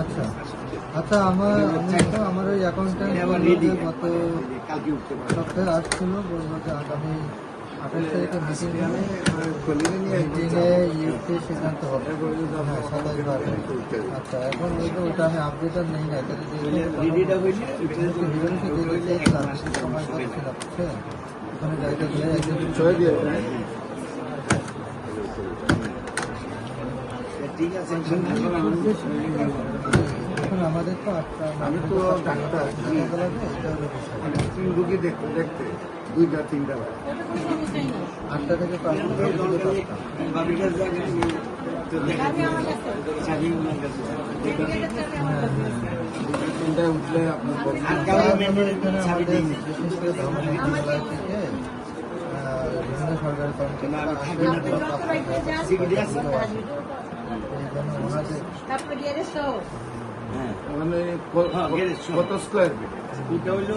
আচ্ছা। আচ্ছা আমার আমার ওই রেডি গত সপ্তাহে আসছিল বলব যে আগামী আঠাশ তারিখে মিটিং মিটিংয়ে ইউতে সিদ্ধান্ত হবে। হ্যাঁ সাতাশ বারে। আচ্ছা এখন ওই তো ওটা আমি আপডেট আর নেই না। সময় পাচ্ছিলাম বুঝছেন? ওখানে গাড়িটা একজন ঠিক আছে এখন এখন আমাদের তো আটটা আমি তো ডাক্তার। তিন রুগী দেখতে দেখতে দুইটা তিনটা আটটা থেকে পাঁচটা থেকে পাঁচটা। বাবিটার জায়গায় কত স্কোয়ার ফিট এটা হইল